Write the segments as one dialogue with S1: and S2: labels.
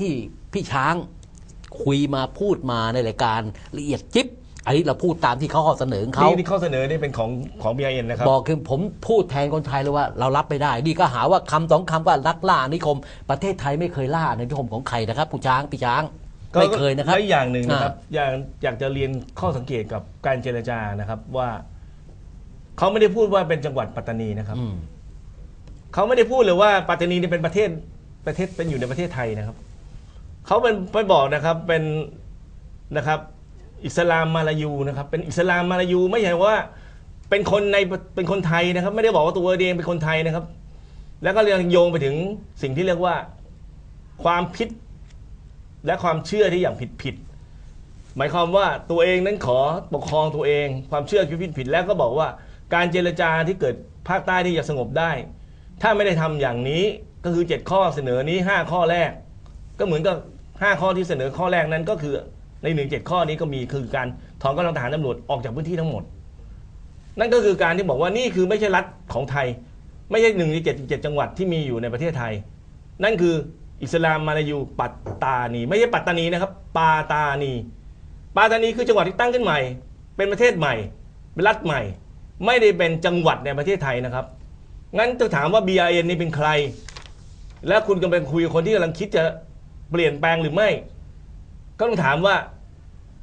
S1: ที่พี่ช้างคุยมาพูดมาในรายการละเอียดจิ๊บอันนี้เราพูดตามที่เขาข้อเสนอของเขา
S2: นี่นี่ข้อเสนอนี่เป็นของของ BIN นะครับ
S1: บอกคือผมพูดแทนคนไทยเลยว่าเรารับไม่ได้ นี่ก็หาว่าคำสองคำว่าลักล่าอาณานิคม ประเทศไทยไม่เคยล่าอาณานิคมของใครนะครับผู้ช้างพี่ช้าง
S2: ก็
S1: ไม่เคยนะครับ
S2: และอีกอย่างหนึ่งนะครับ
S1: อ่
S2: อยากอยากจะเรียนข้อสังเกตกับการเจรจานะครับว่าเขาไม่ได้พูดว่าเป็นจังหวัดปัตตานีนะครับ
S1: อืม
S2: เขาไม่ได้พูดเลยว่าปัตตานีนี่เป็นประเทศประเทศเป็นอยู่ในประเทศไทยนะครับ เขาเป็นไปบอกนะครับเป็นนะครับ อิสลามมาลายูนะครับ เป็นอิสลามมาลายูไม่ใช่ว่า เป็นคนในเป็นคนไทยนะครับ ไม่ได้บอกว่าตัวเองเป็นคนไทยนะครับ แล้วก็ยังโยงไปถึงสิ่งที่เรียกว่าความผิดและความเชื่อที่อย่างผิดผิดหมายความว่าตัวเองนั้นขอปกครองตัวเอง ความเชื่อที่ผิดผิดแล้วก็บอกว่าการเจรจาที่เกิดภาคใต้ที่จะสงบได้ ถ้าไม่ได้ทำอย่างนี้ก็คือ 7 ข้อเสนอนี้ 5 ข้อแรก ก็เหมือนกับ 5 ข้อที่เสนอข้อแรกนั้นก็คือในหนึ่งเจ็ดข้อนี้ก็มีคือการถอนกำลังทหารตำรวจออกจากพื้นที่ทั้งหมด นั่นก็คือการที่บอกว่านี่คือไม่ใช่รัฐของไทย ไม่ใช่หนึ่งในเจ็ดเจ็ดจังหวัดที่มีอยู่ในประเทศไทย นั่นคืออิสลามมาลายูปัตตานี ไม่ใช่ปัตตานีนะครับ ปาตานีปาตานีคือจังหวัดที่ตั้งขึ้นใหม่ เป็นประเทศใหม่ เป็นรัฐใหม่ ไม่ได้เป็นจังหวัดในประเทศไทยนะครับงั้นจะถามว่า BRN นี่เป็นใคร และคุณกำลังคุยกับคนที่กำลังคิดจะ เปลี่ยนแปลงหรือไม่ ก็ต้องถามว่า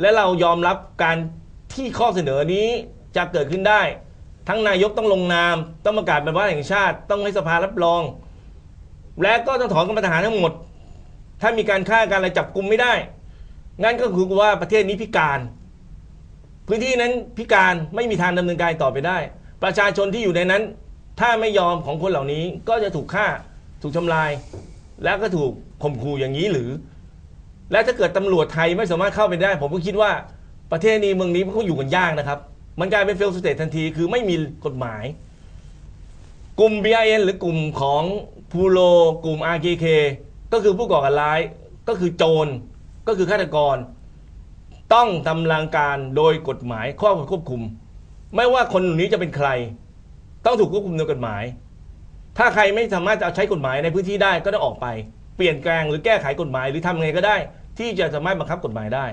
S2: และเรายอมรับการที่ข้อเสนอนี้จะเกิดขึ้นได้ ทั้งนายกต้องลงนาม ต้องประกาศเป็นวาระแห่งชาติ ต้องให้สภารับรอง และก็ต้องถอนกำลังทหารทั้งหมด ถ้ามีการฆ่าการอะไรจับกลุ่มไม่ได้งั้นก็คือว่าประเทศนี้พิการ พื้นที่นั้นพิการไม่มีทางดำเนินการต่อไปได้ ประชาชนที่อยู่ในนั้น ถ้าไม่ยอมของคนเหล่านี้ก็จะถูกฆ่าถูกทำลาย แล้วก็ถูกข่มขู่อย่างนี้หรือ และถ้าเกิดตำรวจไทยไม่สามารถเข้าไปได้ ผมก็คิดว่าประเทศนี้เมืองนี้มันก็อยู่กันยากนะครับ มันกลายเป็นเฟลสเตททันทีคือไม่มีกฎหมาย กลุ่ม BIN หรือกลุ่มของพูโลกลุ่ม RKK ก็คือผู้ก่อการร้ายก็คือโจรก็คือฆาตกร ต้องทำลังการโดยกฎหมายข้อควบคุม ไม่ว่าคนเหล่านี้จะเป็นใคร ต้องถูกควบคุมโดยกฎหมาย ถ้าใครไม่สามารถจะเอาใช้กฎหมายในพื้นที่ได้ก็ต้องออกไป เปลี่ยนแปลงหรือแก้ไขกฎหมายหรือทำไงก็ได้ ที่จะสามารถบังคับกฎหมายได้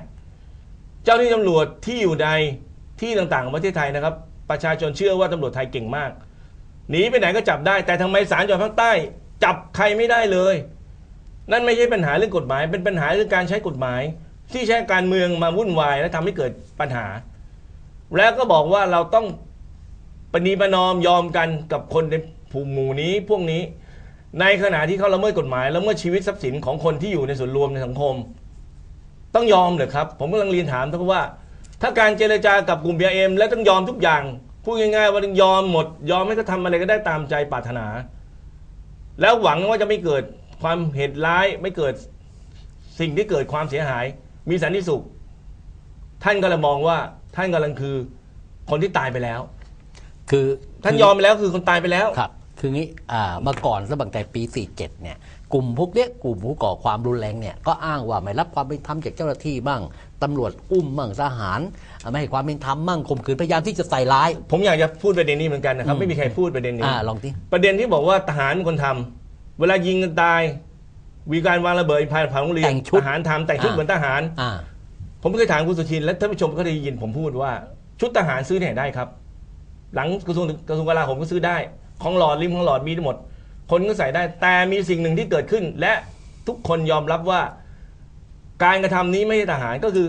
S2: เจ้าหน้าที่ตำรวจที่อยู่ในที่ต่างๆของประเทศไทยนะครับ ประชาชนเชื่อว่าตำรวจไทยเก่งมากหนีไปไหนก็จับได้ แต่ทำไมศาลจังหวัดภาคใต้ จับใครไม่ได้เลย นั่นไม่ใช่ปัญหาเรื่องกฎหมาย เป็นปัญหาเรื่องการใช้กฎหมาย ที่ใช้การเมืองมาวุ่นวายและทำให้เกิดปัญหา แล้วก็บอกว่าเราต้องปณีประนอมยอมกันกับคนใน ภูมิหมู่นี้พวกนี้ ในขณะที่เขาละเมิดกฎหมายละเมิดชีวิตทรัพย์สินของคนที่อยู่ในส่วนรวมในสังคม ต้องยอมเหรอครับ ผมกำลังเรียนถามท่านว่า ถ้าการเจรจากับกลุ่ม BM แล้วต้องยอมทุกอย่างพูดง่ายๆว่าต้องยอมหมด ยอมให้เขาทำอะไรก็ได้ตามใจปรารถนา แล้วหวังว่าจะไม่เกิดความเหตุร้ายไม่เกิดสิ่งที่เกิดความเสียหาย มีสันติสุข ท่านก็เลยมองว่าท่านกำลังคือคนที่ตายไปแล้ว
S1: คือ
S2: ท่านยอมไปแล้วคือคนตายไปแล้ว
S1: ครับ คืองี้อ่าเมื่อก่อนสบังแต่ปี 47 เนี่ย กลุ่มพวกเนี้ยกลุ่มผู้ก่อความรุนแรงเนี่ยก็อ้างว่าไม่รับความเป็นธรรมจากเจ้าหน้าที่บ้างตำรวจอุ้มบ้างทหารอ่าไม่ให้ความเป็นธรรมบ้างข่มขืนพยายามที่จะใส่ร้าย
S2: ผมอยากจะพูดประเด็นนี้เหมือนกันนะครับ
S1: อืม
S2: ไม่มีใครพูดประเด็นนี้
S1: อ่าลองที่
S2: ประเด็นที่บอกว่าทหารเป็นคนทำเวลายิงกันตายมีการวางระเบิดภายในโรงเรียน
S1: แต่งชุด
S2: ทหารทำแต่งชุด
S1: อ่า
S2: เหมือนทหาร
S1: อ่า
S2: ผมเคยถามคุณสุชินและท่านผู้ชมก็ได้ยินผมพูดว่า ชุดทหารซื้อที่ไหนได้ครับ หลังกระทรวงกระทรวงกลาโหมก็ซื้อได้ ของหลอดริมของหลอดมีทั้งหมด คนก็ใส่ได้ แต่มีสิ่งหนึ่งที่เกิดขึ้น และทุกคนยอมรับว่า การกระทำนี้ไม่ใช่ทหารก็คือ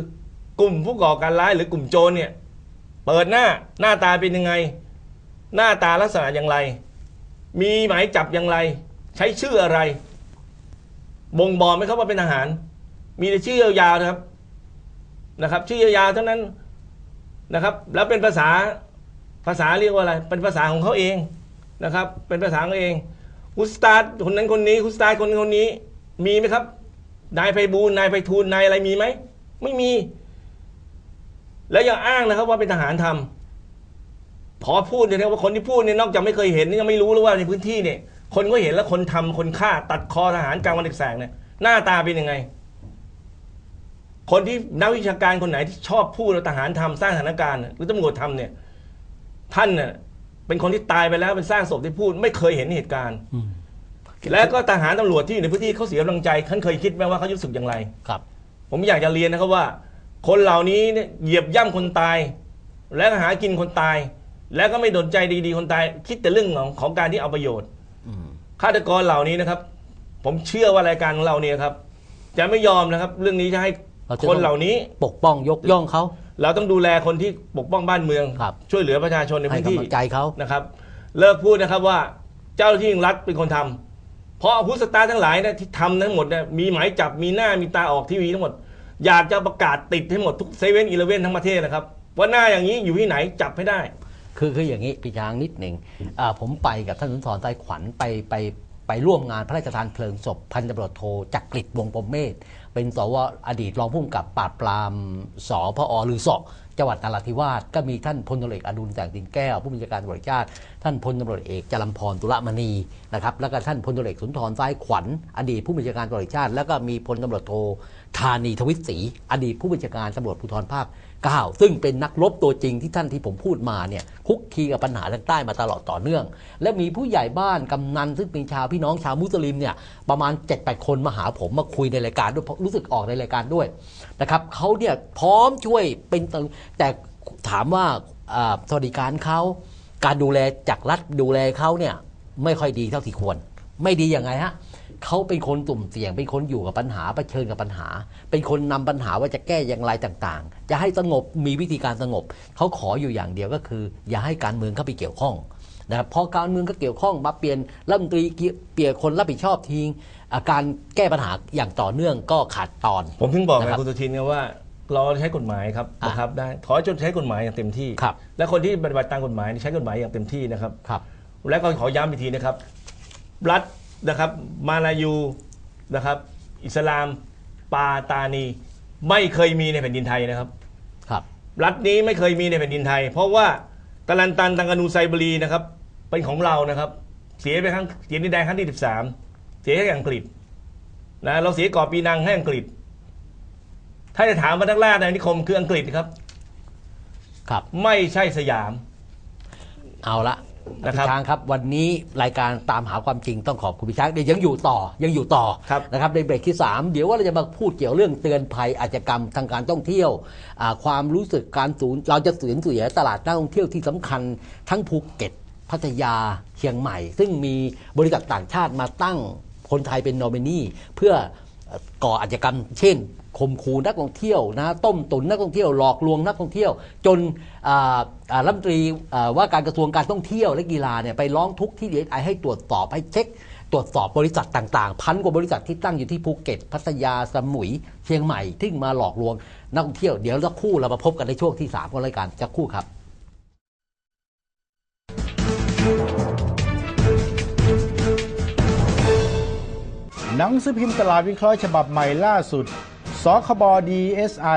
S2: กลุ่มผู้ก่อการร้ายหรือกลุ่มโจรเนี่ย เปิดหน้าหน้าตาเป็นยังไง หน้าตาลักษณะอย่างไร มีหมายจับอย่างไร ใช้ชื่ออะไร บ่งบอกไหมครับว่าเป็นทหาร มีแต่ชื่อยาวๆนะครับนะครับ ชื่อยาวๆเท่านั้นนะครับ แล้วเป็นภาษาภาษาเรียกว่าอะไร เป็นภาษาของเขาเอง นะครับ เป็นภาษาของเขาเองอุสตาดคนนั้นคนนี้อุสตาดคนนั้นคนนี้มีไหมครับ นายไพบูลนายไพฑูรย์นายอะไรมีไหมไม่มี แล้วอย่าอ้างนะครับว่าเป็นทหารทำพอพูดเนี่ยว่าคนที่พูดเนี่ยนอกจากไม่เคยเห็นนี่ยังไม่รู้เลยว่าในพื้นที่เนี่ย คนก็เห็นแล้วคนทำคนฆ่า ตัดคอทหารกลางวันแสกๆเนี่ยหน้าตาเป็นยังไง คนที่นักวิชาการคนไหนที่ชอบพูดว่าทหารทำสร้างสถานการณ์หรือตำรวจทำเนี่ย ท่านเน่ะ เป็นคนที่ตายไปแล้วเป็นสร้างศพที่พูด ไม่เคยเห็นเหตุการณ์
S1: อืม
S2: และก็ทหารตำรวจที่อยู่ในพื้นที่เขาเสียกำลังใจท่านเคยคิดไหมว่าเขาจะรู้สึกอย่างไร
S1: ครับ
S2: ผมอยากจะเรียนนะครับว่า คนเหล่านี้เนี่ยเหยียบย่ำคนตาย และก็หากินคนตาย แล้วก็ไม่สนใจดีๆคนตาย คิดแต่เรื่องของของการที่เอาประโยชน์
S1: อืม
S2: ฆาตกรเหล่านี้นะครับ ผมเชื่อว่ารายการของเราเนี่ยครับ จะไม่ยอมนะครับ เรื่องนี้จะให้
S1: เราจะ
S2: คนเหล่านี้
S1: ปกป้องยกย่องเขา
S2: เราต้องดูแลคนที่ปกป้องบ้านเมือง
S1: ครับ
S2: ช่วยเหลือประชาชนใน
S1: ให้
S2: พื้นที่
S1: กำลังใจเขา
S2: นะครับ เลิกพูดนะครับว่าเจ้าหน้าที่รัฐเป็นคนทำเพราะผู้สตาร์ทั้งหลายนะที่ทำทั้งหมดเนี่ยมีหมายจับมีหน้ามีตาออกทีวีทั้งหมด อยากจะประกาศติดให้หมดทุกเซเว่นอีเลเว่นทั้งประเทศนะครับ ว่าหน้าอย่างนี้อยู่ที่ไหนจับให้ได้
S1: คือคืออย่างนี้พี่ช้างนิดหนึ่งอ่าผมไปกับท่านสุนทรไต้ขวัญไปไปไป ไปร่วมงานพระราชทานเพลิงศพพันตำรวจโทจักริดวงปมเมธเป็นสวอดีตรองผู้กำกับปราบปรามสพอหรือสจังหวัดนราธิวาสก็มีท่านพลตำรวจเอกอดุลแสงสิงแก้ว ผู้บัญชาการตำรวจชาติท่านพลตำรวจเอกจรัมพรตุลมณีนะครับแล้วก็ท่านพลตำรวจเอกสุนทรซ้ายขวัญ อดีตผู้บัญชาการตำรวจชาติ แล้วก็มีพลตำรวจโทธานีทวิศรีอดีตผู้บัญชาการตำรวจภูธรภาค 9 ซึ่งเป็นนักรบตัวจริงที่ท่านที่ผมพูดมาเนี่ยคุกคีกับปัญหาทางใต้มาตลอดต่อเนื่อง และมีผู้ใหญ่บ้านกำนันซึ่งเป็นชาวพี่น้องชาวมุสลิมเนี่ยประมาณ 7-8 คนมาหาผมมาคุยในรายการด้วยเพราะรู้สึกออกในรายการด้วยนะครับเขาเนี่ยพร้อมช่วยเป็นตึงแต่ถามว่าสวัสดิการเขาการดูแลจากรัฐดูแลเขาเนี่ยไม่ค่อยดีเท่าที่ควร ไม่ดียังไงฮะ เขาเป็นคนตุ่มเสี่ยง เป็นคนอยู่กับปัญหาเผชิญกับปัญหา เป็นคนนำปัญหาว่าจะแก้อย่างไรต่างๆ จะให้สงบมีวิธีการสงบ เขาขออยู่อย่างเดียวก็คือ อย่าให้การเมืองเข้าไปเกี่ยวข้องนะครับพอการเมืองก็เกี่ยวข้องมาเปลี่ยนรัฐมนตรีเปลี่ยนคนรับผิดชอบทิ้งอาการแก้ปัญหาอย่างต่อเนื่องก็ขาดตอน
S2: ผมถึงบอกไง
S1: นะครับ
S2: คุณสุทินไงว่าเราใช้กฎหมายครับ
S1: อะ
S2: นะครับได้ขอให้จนใช้กฎหมายอย่างเต็มที่
S1: ครับ
S2: และคนที่ปฏิบัติตามกฎหมายนี่ใช้กฎหมายอย่างเต็มที่นะครับ
S1: ครับ
S2: และก็ขอย้ำอีกทีนะครับ รัฐ นะครับ มาลายูนะครับ อิสลาม ปาตานี ไม่เคยมีในแผ่นดินไทยนะครับ
S1: ครับ
S2: รัฐนี้ไม่เคยมีในแผ่นดินไทย เพราะว่าตะลันตันตังกานูไซบรีนะครับ เป็นของเรานะครับ เสียไปครั้งเสียดินแดนครั้งที่ 13 เสียให้อังกฤษนะเราเสียก่อปีนังให้อังกฤษ ถ้าจะถามว่านักล่าในนิคมคืออังกฤษครับ
S1: ครับ
S2: ไม่ใช่สยาม
S1: เอาละ
S2: นะครับ
S1: พี่ช้างครับ วันนี้รายการตามหาความจริงต้องขอบคุณพี่ช้างเดี๋ยวยังอยู่ต่อยังอยู่ต่อ
S2: ครับ
S1: นะครับในเบรกที่ 3 เดี๋ยวว่าเราจะมาพูดเกี่ยวเรื่องเตือนภัยอาชญากรรมทางการท่องเที่ยวอ่าความรู้สึกการสูญเราจะสูญเสียตลาดนักท่องเที่ยวที่สำคัญทั้งภูเก็ต พัทยาเชียงใหม่ ซึ่งมีบริษัทต่างชาติมาตั้งคนไทยเป็นโนมินีเพื่อก่ออาชญากรรม เช่น ข่มขู่นักท่องเที่ยวนะต้มตุนนักท่องเที่ยวหลอกลวงนักท่องเที่ยว จนรัฐมนตรีว่าการกระทรวงการท่องเที่ยวและกีฬาเนี่ยไปร้องทุกข์ที่ดีไอให้ตรวจสอบให้เช็ค ตรวจสอบบริษัทต่างๆ พันกว่าบริษัทที่ตั้งอยู่ที่ภูเก็ต พัทยาสมุยเชียงใหม่ที่มาหลอกลวงนักท่องเที่ยวเดี๋ยวสักครู่เรามาพบกันในช่วงที่3ของรายการจะครู่ครับ
S3: หนังสือพิมพ์ตลาดวิเคราะห์ฉบับใหม่ล่าสุด สคบดีเอสไอ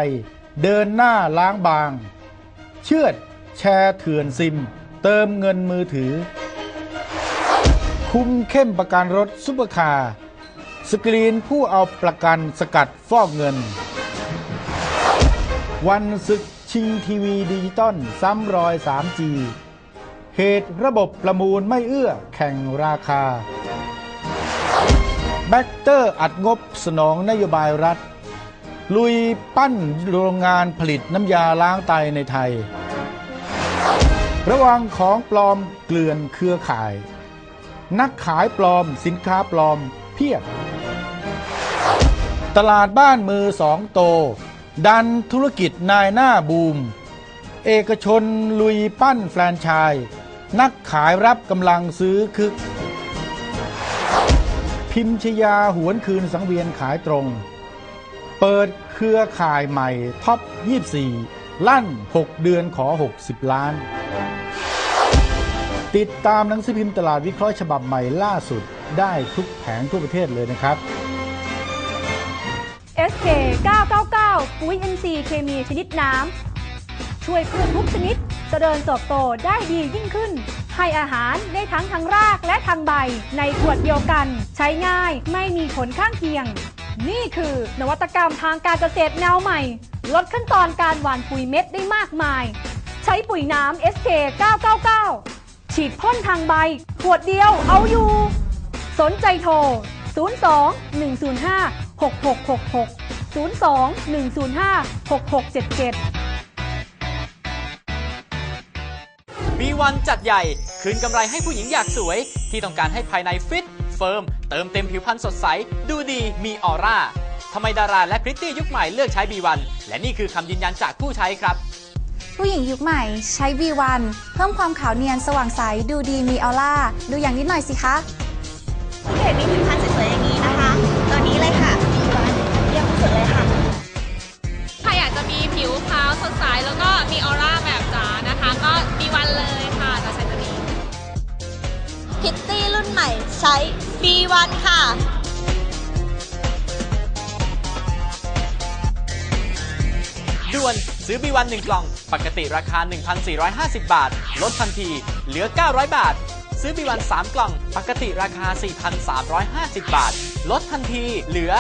S3: เดินหน้าล้างบาง เชือดแชร์เถื่อนซิม เติมเงินมือถือ คุ้มเข้มประกันรถซุปเปอร์คาร์สกรีนผู้เอาประกันสกัดฟอกเงิน วันศึกชิงทีวีดิจิตอลซ้ำรอย 3G เหตุระบบประมูลไม่เอื้อแข่งราคา แบคเตอร์อัดงบสนองนโยบายรัฐ ลุยปั้นโรงงานผลิตน้ำยาล้างไตในไทย ระวังของปลอมเกลื่อนเครือข่าย นักขายปลอมสินค้าปลอมเพียบ ตลาดบ้านมือสองโต ดันธุรกิจนายหน้าบูม เอกชนลุยปั้นแฟรนไชส์นักขายรับกำลังซื้อคึก พิมพ์ชยาหวนคืนสังเวียนขายตรง เปิดเครือข่ายใหม่ท็อป 24 ลั่น 6 เดือนขอ 60 ล้าน ติดตามหนังสือพิมพ์ตลาดวิเคราะห์ฉบับใหม่ล่าสุดได้ทุกแผงทั่วประเทศเลยนะครับ
S4: SK 999 ปุ๋ย NC เคมีชนิดน้ำ ช่วยพืชทุกชนิดจเจริญเติบโตได้ดียิ่งขึ้น ให้อาหารได้ทั้งทางรากและทางใบ ในขวดเดียวกัน ใช้ง่ายไม่มีผลข้างเคียง นี่คือนวัตกรรมทางการเกษตรแนวใหม่ ลดขั้นตอนการหว่านปุ๋ยเม็ดได้มากมาย ใช้ปุ๋ยน้ำ SK 999 ฉีดพ่นทางใบ ขวดเดียวเอาอยู่ สนใจโทร 02 105 6666 02 105 6677
S5: B1 จัดใหญ่ คืนกำไรให้ผู้หญิงอยากสวย ที่ต้องการให้ภายในฟิต เฟิร์มเติมเต็มผิวพรรณสดใส ดูดีมีออร่าทำไมดาราและพริตตี้ยุคใหม่เลือกใช้ B1 และนี่คือคำยืนยันจากผู้ใช้ครับ
S6: ผู้หญิงยุคใหม่ใช้ B1 เพิ่มความขาวเนียนสว่างใส ดูดีมีออร่า ดูอย่างนิดหน่อยสิคะ
S7: เห็นมีผิวพรรณ
S5: ซื้อ B1 1 กล่อง ปกติราคา 1,450 บาท ลดทันที เหลือ 900 บาท ซื้อ B1 3 กล่อง ปกติราคา 4,350 บาท ลดทันที เหลือ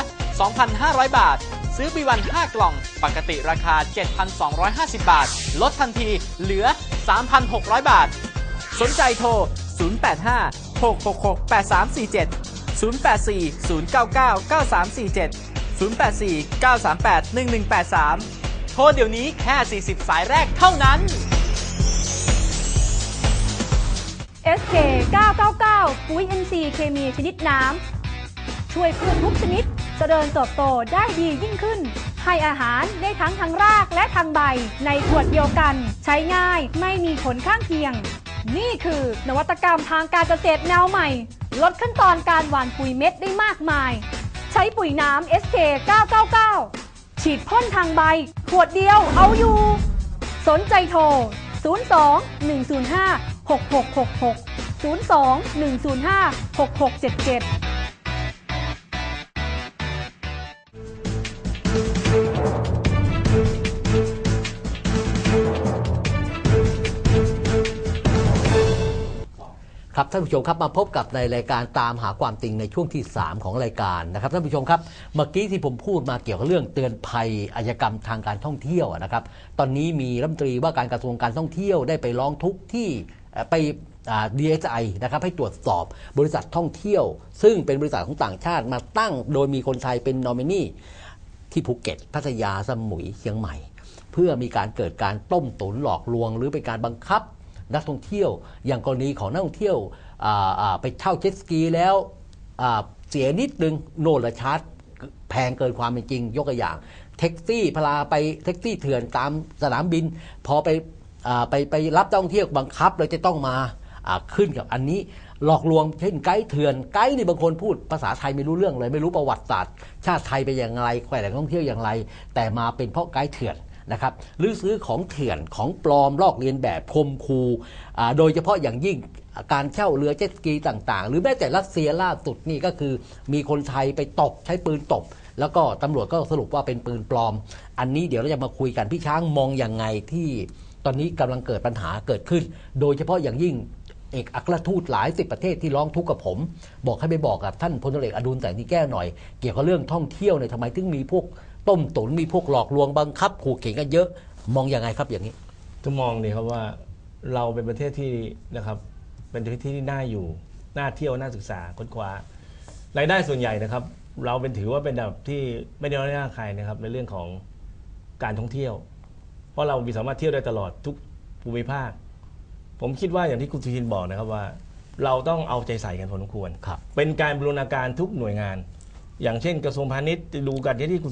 S5: 2,500 บาท ซื้อ B1 5 กล่อง ปกติราคา 7,250 บาท ลดทันที เหลือ 3,600 บาท สนใจโทร 085 666 8347 084 099 9347 084 938 1183 ทรเดี๋ยวนี้แค่ 40 สายแรกเท่านั้น
S4: SK 999 ปุ๋ย NC เคมีชนิดน้ำ ช่วยพืชทุกชนิดจเจริญเติบโตได้ดียิ่งขึ้น ให้อาหารได้ทั้งทางรากและทางใบ ในขวดเดียวกัน ใช้ง่ายไม่มีผลข้างเคียง นี่คือนวัตกรรมทางการเกษตรแนวใหม่ ลดขั้นตอนการหว่านปุ๋ยเม็ดได้มากมาย ใช้ปุ๋ยน้ำ SK 999 ฉีดพ่นทางใบ ขวดเดียวเอาอยู่ สนใจโทร 02 105 6666 02 105 6677
S1: ครับท่านผู้ชมครับมาพบกับในรายการตามหาความจริงในช่วงที่ 3 ของรายการนะครับท่านผู้ชมครับเมื่อกี้ที่ผมพูดมาเกี่ยวกับเรื่องเตือนภัยอาชญากรรมทางการท่องเที่ยวนะครับตอนนี้มีรัฐมนตรีว่าการกระทรวงการท่องเที่ยวได้ไปร้องทุกข์ที่ไปดีเอสไอนะครับให้ตรวจสอบบริษัทท่องเที่ยว ซึ่งเป็นบริษัทของต่างชาติมาตั้งโดยมีคนไทยเป็นนอมินีที่ภูเก็ตพัทยาสมุยเชียงใหม่ เพื่อมีการเกิดการต้มตุ๋นหลอกลวง หรือเป็นการบังคับ นักท่องเที่ยว อย่างกรณีของนักท่องเที่ยวไปเช่าเจ็ตสกีแล้วเสียนิดนึงโน่นละชาร์จแพงเกินความเป็นจริง ยกตัวอย่างแท็กซี่พลาไปแท็กซี่เถื่อนตามสนามบิน พอไปอไปไปรับนักท่องเที่ยวบังคับเลยจะต้องมาขึ้นกับอันนี้หลอกลวงเช่นไกด์เถื่อนไกด์นี่บางคนพูดภาษาไทยไม่รู้เรื่องเลย ไม่รู้ประวัติศาสตร์ ชาติไทยเป็นอย่างไรแหล่งท่องเที่ยวอย่างไร แต่มาเป็นเพราะไกด์เถื่อน นะครับหรือซื้อของเถื่อนของปลอมลอกเลียนแบบคมคูโดยเฉพาะอย่างยิ่งการเช่าเรือเจ็ตสกีต่างๆ หรือแม้แต่รัสเซียล่าสุดนี่ก็คือมีคนไทยไปตบใช้ปืนตบ แล้วก็ตำรวจก็สรุปว่าเป็นปืนปลอม อันนี้เดี๋ยวเราจะมาคุยกันพี่ช้างมองอย่างไงที่ตอนนี้กำลังเกิดปัญหาเกิดขึ้น โดยเฉพาะอย่างยิ่งเอกอัครทูตหลายสิบประเทศที่ร้องทุกข์กับผม บอกให้ไปบอกกับท่านพลเอกอดุลแสงที่แก้วหน่อย เกี่ยวกับเรื่องท่องเที่ยวเนี่ยทำไมถึงมีพวก ต้มตุ๋นมีพวกหลอกลวงบังคับขู่เข็นกันเยอะ มองยังไงครับอย่างนี้
S2: จะมองดีครับว่าเราเป็นประเทศที่นะครับ เป็นประเทศที่น่าอยู่น่าเที่ยวน่าศึกษาค้นคว้ารายได้ส่วนใหญ่นะครับ เราเป็นถือว่าเป็นอันดับที่ไม่ได้น้อยหน้าใครนะครับ ในเรื่องของการท่องเที่ยว เพราะเรามีสามารถเที่ยวได้ตลอดทุกภูมิภาค ผมคิดว่าอย่างที่คุณสุทินบอกนะครับว่า เราต้องเอาใจใส่กันพอสมควร
S1: ครับ
S2: เป็นการบูรณาการทุกหน่วยงาน อย่างเช่นกระทรวงพาณิชย์ดูกันที่คุณ